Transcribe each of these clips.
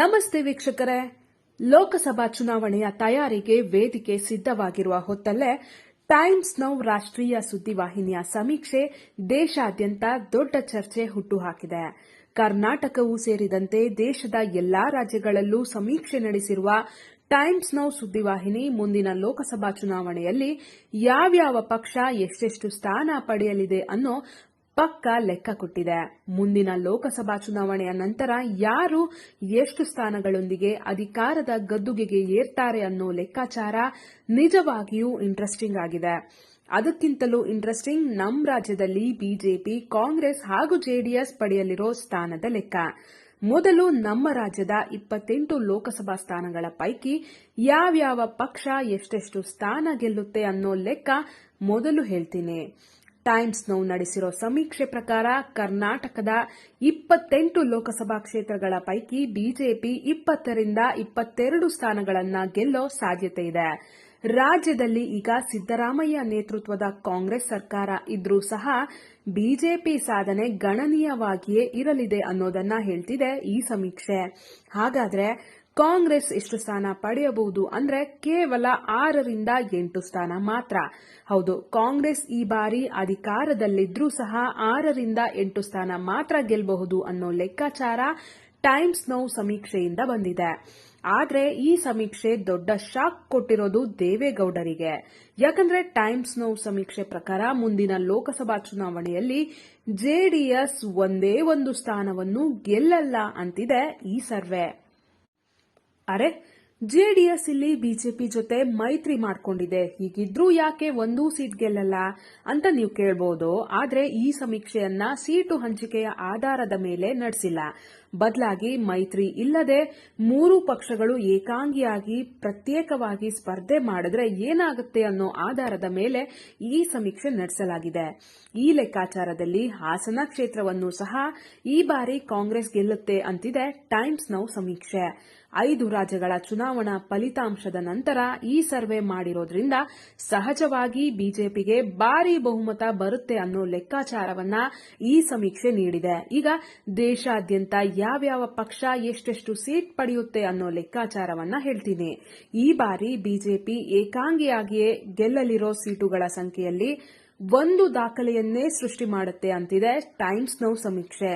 ನಮಸ್ತೆ ವೀಕ್ಷಕರೇ. ಲೋಕಸಭಾ ಚುನಾವಣೆಯ ತಯಾರಿಗೆ ವೇದಿಕೆ ಸಿದ್ಧವಾಗಿರುವ ಹೊತ್ತಲ್ಲೇ ಟೈಮ್ಸ್ ನೌ ರಾಷ್ಟ್ರೀಯ ಸುದ್ದಿವಾಹಿನಿಯ ಸಮೀಕ್ಷೆ ದೇಶಾದ್ಯಂತ ದೊಡ್ಡ ಚರ್ಚೆ ಹುಟ್ಟುಹಾಕಿದೆ. ಕರ್ನಾಟಕವೂ ಸೇರಿದಂತೆ ದೇಶದ ಎಲ್ಲಾ ರಾಜ್ಯಗಳಲ್ಲೂ ಸಮೀಕ್ಷೆ ನಡೆಸಿರುವ ಟೈಮ್ಸ್ ನೌ ಸುದ್ದಿವಾಹಿನಿ ಮುಂದಿನ ಲೋಕಸಭಾ ಚುನಾವಣೆಯಲ್ಲಿ ಯಾವ್ಯಾವ ಪಕ್ಷ ಎಷ್ಟೆಷ್ಟು ಸ್ಥಾನ ಪಡೆಯಲಿದೆ ಅನ್ನೋ ಪಕ್ಕ ಲೆಕ್ಕ ಕೊಟ್ಟಿದೆ. ಮುಂದಿನ ಲೋಕಸಭಾ ಚುನಾವಣೆಯ ನಂತರ ಯಾರು ಎಷ್ಟು ಸ್ಥಾನಗಳೊಂದಿಗೆ ಅಧಿಕಾರದ ಗದ್ದುಗೆಗೆ ಏರ್ತಾರೆ ಅನ್ನೋ ಲೆಕ್ಕಾಚಾರ ನಿಜವಾಗಿಯೂ ಇಂಟ್ರೆಸ್ಟಿಂಗ್ ಆಗಿದೆ. ಅದಕ್ಕಿಂತಲೂ ಇಂಟ್ರೆಸ್ಟಿಂಗ್ ನಮ್ಮ ರಾಜ್ಯದಲ್ಲಿ ಬಿಜೆಪಿ, ಕಾಂಗ್ರೆಸ್ ಹಾಗೂ ಜೆಡಿಎಸ್ ಪಡೆಯಲಿರೋ ಸ್ಥಾನದ ಲೆಕ್ಕ. ಮೊದಲು ನಮ್ಮ ರಾಜ್ಯದ ಇಪ್ಪತ್ತೆಂಟು ಲೋಕಸಭಾ ಸ್ಥಾನಗಳ ಪೈಕಿ ಯಾವ್ಯಾವ ಪಕ್ಷ ಎಷ್ಟೆಷ್ಟು ಸ್ಥಾನ ಗೆಲ್ಲುತ್ತೆ ಅನ್ನೋ ಲೆಕ್ಕ ಮೊದಲು ಹೇಳ್ತೀನಿ. ಟೈಮ್ಸ್ ನೌ ನಡೆಸಿರೋ ಸಮೀಕ್ಷೆ ಪ್ರಕಾರ ಕರ್ನಾಟಕದ ಇಪ್ಪತ್ತೆಂಟು ಲೋಕಸಭಾ ಕ್ಷೇತ್ರಗಳ ಪೈಕಿ ಬಿಜೆಪಿ ಇಪ್ಪತ್ತರಿಂದ ಇಪ್ಪತ್ತೆರಡು ಸ್ಥಾನಗಳನ್ನು ಗೆಲ್ಲೋ ಸಾಧ್ಯತೆ ಇದೆ. ರಾಜ್ಯದಲ್ಲಿ ಈಗ ಸಿದ್ದರಾಮಯ್ಯ ನೇತೃತ್ವದ ಕಾಂಗ್ರೆಸ್ ಸರ್ಕಾರ ಇದ್ರೂ ಸಹ ಬಿಜೆಪಿ ಸಾಧನೆ ಗಣನೀಯವಾಗಿಯೇ ಇರಲಿದೆ ಅನ್ನೋದನ್ನ ಹೇಳ್ತಿದೆ ಈ ಸಮೀಕ್ಷೆ. ಹಾಗಾದ್ರೆ ಕಾಂಗ್ರೆಸ್ ಎಷ್ಟು ಸ್ಥಾನ ಪಡೆಯಬಹುದು ಅಂದ್ರೆ ಕೇವಲ ಆರರಿಂದ ಎಂಟು ಸ್ಥಾನ ಮಾತ್ರ. ಹೌದು, ಕಾಂಗ್ರೆಸ್ ಈ ಬಾರಿ ಅಧಿಕಾರದಲ್ಲಿದ್ರೂ ಸಹ ಆರರಿಂದ ಎಂಟು ಸ್ಥಾನ ಮಾತ್ರ ಗೆಲ್ಲಬಹುದು ಅನ್ನೋ ಲೆಕ್ಕಾಚಾರ ಟೈಮ್ಸ್ ನೌ ಸಮೀಕ್ಷೆಯಿಂದ ಬಂದಿದೆ. ಆದರೆ ಈ ಸಮೀಕ್ಷೆ ದೊಡ್ಡ ಶಾಕ್ ಕೊಟ್ಟಿರೋದು ದೇವೇಗೌಡರಿಗೆ. ಯಾಕಂದ್ರೆ ಟೈಮ್ಸ್ ನೌ ಸಮೀಕ್ಷೆ ಪ್ರಕಾರ ಮುಂದಿನ ಲೋಕಸಭಾ ಚುನಾವಣೆಯಲ್ಲಿ ಜೆಡಿಎಸ್ ಒಂದೇ ಒಂದು ಸ್ಥಾನವನ್ನು ಗೆಲ್ಲಲ್ಲ ಅಂತಿದೆ ಈ ಸರ್ವೆ. అరే ಜೆಡಿಎಸ್ ಇಲ್ಲಿ ಬಿಜೆಪಿ ಜೊತೆ ಮೈತ್ರಿ ಮಾಡಿಕೊಂಡಿದೆ. ಹೀಗಿದ್ರೂ ಯಾಕೆ ಒಂದೂ ಸೀಟ್ ಗೆಲ್ಲಲ್ಲ ಅಂತ ನೀವು ಕೇಳಬಹುದು ಆದರೆ ಈ ಸಮೀಕ್ಷೆಯನ್ನ ಸೀಟು ಹಂಚಿಕೆಯ ಆಧಾರದ ಮೇಲೆ ನಡೆಸಿಲ್ಲ. ಬದಲಾಗಿ ಮೈತ್ರಿ ಇಲ್ಲದೆ ಮೂರು ಪಕ್ಷಗಳು ಏಕಾಂಗಿಯಾಗಿ ಪ್ರತ್ಯೇಕವಾಗಿ ಸ್ಪರ್ಧೆ ಮಾಡಿದ್ರೆ ಏನಾಗುತ್ತೆ ಅನ್ನೋ ಆಧಾರದ ಮೇಲೆ ಈ ಸಮೀಕ್ಷೆ ನಡೆಸಲಾಗಿದೆ. ಈ ಲೆಕ್ಕಾಚಾರದಲ್ಲಿ ಹಾಸನ ಕ್ಷೇತ್ರವನ್ನು ಸಹ ಈ ಬಾರಿ ಕಾಂಗ್ರೆಸ್ ಗೆಲ್ಲುತ್ತೆ ಅಂತಿದೆ ಟೈಮ್ಸ್ ನೌ ಸಮೀಕ್ಷೆ. ಐದು ರಾಜ್ಯಗಳ ಚುನಾವಣಾ ಫಲಿತಾಂಶದ ನಂತರ ಈ ಸರ್ವೆ ಮಾಡಿರೋದ್ರಿಂದ ಸಹಜವಾಗಿ ಬಿಜೆಪಿಗೆ ಭಾರಿ ಬಹುಮತ ಬರುತ್ತೆ ಅನ್ನೋ ಲೆಕ್ಕಾಚಾರವನ್ನ ಈ ಸಮೀಕ್ಷೆ ನೀಡಿದೆ. ಈಗ ದೇಶಾದ್ಯಂತ ಯಾವ್ಯಾವ ಪಕ್ಷ ಎಷ್ಟೆಷ್ಟು ಸೀಟ್ ಪಡೆಯುತ್ತೆ ಅನ್ನೋ ಲೆಕ್ಕಾಚಾರವನ್ನ ಹೇಳ್ತೀನಿ. ಈ ಬಾರಿ ಬಿಜೆಪಿ ಏಕಾಂಗಿಯಾಗಿಯೇ ಗೆಲ್ಲಲಿರೋ ಸೀಟುಗಳ ಸಂಖ್ಯೆಯಲ್ಲಿ ಒಂದು ದಾಖಲೆಯನ್ನೇ ಸೃಷ್ಟಿ ಮಾಡುತ್ತೆ ಅಂತಿದೆ ಟೈಮ್ಸ್ ನೌ ಸಮೀಕ್ಷೆ.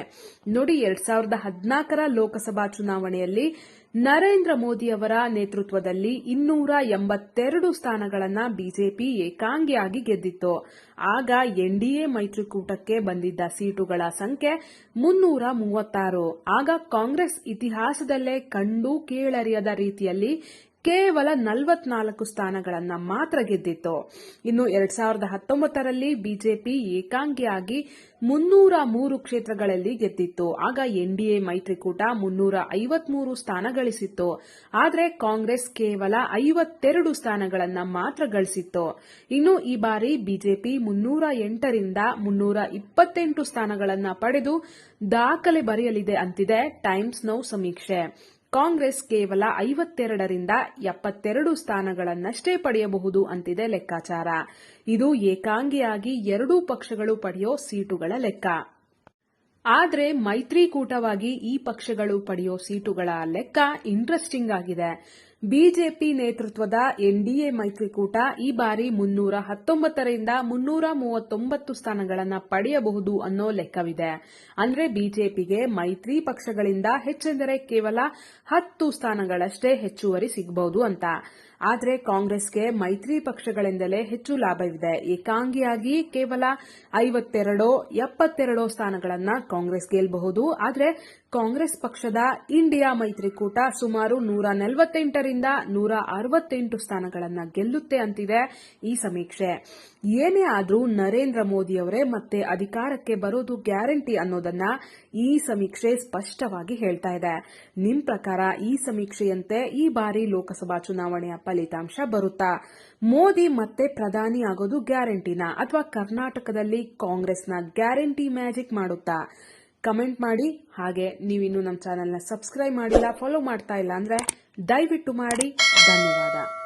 ನೋಡಿ, ಎರಡ್ ಸಾವಿರದ ಹದಿನಾಲ್ಕರ ಲೋಕಸಭಾ ಚುನಾವಣೆಯಲ್ಲಿ ನರೇಂದ್ರ ಮೋದಿ ಅವರ ನೇತೃತ್ವದಲ್ಲಿ ಇನ್ನೂರ ಎಂಬತ್ತೆರಡು ಸ್ಥಾನಗಳನ್ನ ಬಿಜೆಪಿ ಏಕಾಂಗಿಯಾಗಿ ಗೆದ್ದಿತ್ತು. ಆಗ ಎನ್ಡಿಎ ಮೈತ್ರಿಕೂಟಕ್ಕೆ ಬಂದಿದ್ದ ಸೀಟುಗಳ ಸಂಖ್ಯೆ ಮುನ್ನೂರ ಮೂವತ್ತಾರು. ಆಗ ಕಾಂಗ್ರೆಸ್ ಇತಿಹಾಸದಲ್ಲೇ ಕಂಡು ಕೇಳರಿಯದ ರೀತಿಯಲ್ಲಿ ಕೇವಲ ನಲವತ್ನಾಲ್ಕು ಸ್ಥಾನಗಳನ್ನು ಮಾತ್ರ ಗೆದ್ದಿತ್ತು. ಇನ್ನು ಎರಡ್ ಸಾವಿರದ ಹತ್ತೊಂಬತ್ತರಲ್ಲಿ ಬಿಜೆಪಿ ಏಕಾಂಗಿಯಾಗಿ ಮುನ್ನೂರ ಮೂರು ಕ್ಷೇತ್ರಗಳಲ್ಲಿ ಗೆದ್ದಿತ್ತು. ಆಗ ಎನ್ಡಿಎ ಮೈತ್ರಿಕೂಟ ಮುನ್ನೂರ ಐವತ್ಮೂರು ಸ್ಥಾನ ಗಳಿಸಿತ್ತು. ಆದರೆ ಕಾಂಗ್ರೆಸ್ ಕೇವಲ ಐವತ್ತೆರಡು ಸ್ಥಾನಗಳನ್ನು ಮಾತ್ರ ಗಳಿಸಿತ್ತು. ಇನ್ನು ಈ ಬಾರಿ ಬಿಜೆಪಿ ಮುನ್ನೂರ ಎಂಟರಿಂದ ಮುನ್ನೂರ ಇಪ್ಪತ್ತೆಂಟು ಸ್ಥಾನಗಳನ್ನು ಪಡೆದು ದಾಖಲೆ ಬರೆಯಲಿದೆ ಅಂತಿದೆ ಟೈಮ್ಸ್ ನೌ ಸಮೀಕ್ಷೆ. ಕಾಂಗ್ರೆಸ್ ಕೇವಲ ಐವತ್ತೆರಡರಿಂದ ಎಪ್ಪತ್ತೆರಡು ಸ್ಥಾನಗಳನ್ನಷ್ಟೇ ಪಡೆಯಬಹುದು ಅಂತಿದೆ ಲೆಕ್ಕಾಚಾರ. ಇದು ಏಕಾಂಗಿಯಾಗಿ ಎರಡೂ ಪಕ್ಷಗಳು ಪಡೆಯೋ ಸೀಟುಗಳ ಲೆಕ್ಕ. ಆದರೆ ಮೈತ್ರಿಕೂಟವಾಗಿ ಈ ಪಕ್ಷಗಳು ಪಡೆಯೋ ಸೀಟುಗಳ ಲೆಕ್ಕ ಇಂಟ್ರೆಸ್ಟಿಂಗ್ ಆಗಿದೆ. ಬಿಜೆಪಿ ನೇತೃತ್ವದ ಎನ್ಡಿಎ ಮೈತ್ರಿಕೂಟ ಈ ಬಾರಿ ಮುನ್ನೂರ ಹತ್ತೊಂಬತ್ತರಿಂದ ಮುನ್ನೂರ ಮೂವತ್ತೊಂಬತ್ತು ಸ್ಥಾನಗಳನ್ನು ಪಡೆಯಬಹುದು ಅನ್ನೋ ಲೆಕ್ಕವಿದೆ. ಅಂದ್ರೆ ಬಿಜೆಪಿಗೆ ಮೈತ್ರಿ ಪಕ್ಷಗಳಿಂದ ಹೆಚ್ಚೆಂದರೆ ಕೇವಲ ಹತ್ತು ಸ್ಥಾನಗಳಷ್ಟೇ ಹೆಚ್ಚುವರಿ ಸಿಗಬಹುದು ಅಂತ. ಆದರೆ ಕಾಂಗ್ರೆಸ್ಗೆ ಮೈತ್ರಿ ಪಕ್ಷಗಳಿಂದಲೇ ಹೆಚ್ಚು ಲಾಭವಿದೆ. ಏಕಾಂಗಿಯಾಗಿ ಕೇವಲ ಐವತ್ತೆರಡೋ, ಎಪ್ಪತ್ತೆರಡೋ ಸ್ಥಾನಗಳನ್ನು ಕಾಂಗ್ರೆಸ್ ಗೆಲ್ಲಬಹುದು ಆದರೆ ಕಾಂಗ್ರೆಸ್ ಪಕ್ಷದ ಇಂಡಿಯಾ ಮೈತ್ರಿಕೂಟ ಸುಮಾರು ನೂರ ನಲವತ್ತೆಂಟರಿಂದ ನೂರ ಅರವತ್ತೆಂಟು ಸ್ಥಾನಗಳನ್ನು ಗೆಲ್ಲುತ್ತೆ ಅಂತಿದೆ ಈ ಸಮೀಕ್ಷೆ. ಏನೇ ಆದರೂ ನರೇಂದ್ರ ಮೋದಿ ಅವರೇ ಮತ್ತೆ ಅಧಿಕಾರಕ್ಕೆ ಬರೋದು ಗ್ಯಾರಂಟಿ ಅನ್ನೋದನ್ನ ಈ ಸಮೀಕ್ಷೆ ಸ್ಪಷ್ಟವಾಗಿ ಹೇಳ್ತಾ ಇದೆ. ನಿಮ್ ಪ್ರಕಾರ ಈ ಸಮೀಕ್ಷೆಯಂತೆ ಈ ಬಾರಿ ಲೋಕಸಭಾ ಚುನಾವಣೆಯ ಫಲಿತಾಂಶ ಬರುತ್ತಾ? ಮೋದಿ ಮತ್ತೆ ಪ್ರಧಾನಿ ಆಗೋದು ಗ್ಯಾರಂಟಿನಾ ಅಥವಾ ಕರ್ನಾಟಕದಲ್ಲಿ ಕಾಂಗ್ರೆಸ್ನ ಗ್ಯಾರಂಟಿ ಮ್ಯಾಜಿಕ್ ಮಾಡುತ್ತಾ? ಕಮೆಂಟ್ ಮಾಡಿ, ಹಾಗೆ ನೀವಿನ್ನು ನಮ್ಮ ಚಾನೆಲ್ನ ಸಬ್ಸ್ಕ್ರೈಬ್ ಮಾಡಿಲ್ಲ, ಫಾಲೋ ಮಾಡ್ತಾ ಇಲ್ಲ ಅಂದ್ರೆ ದಯವಿಟ್ಟು ಮಾಡಿ. ಧನ್ಯವಾದ.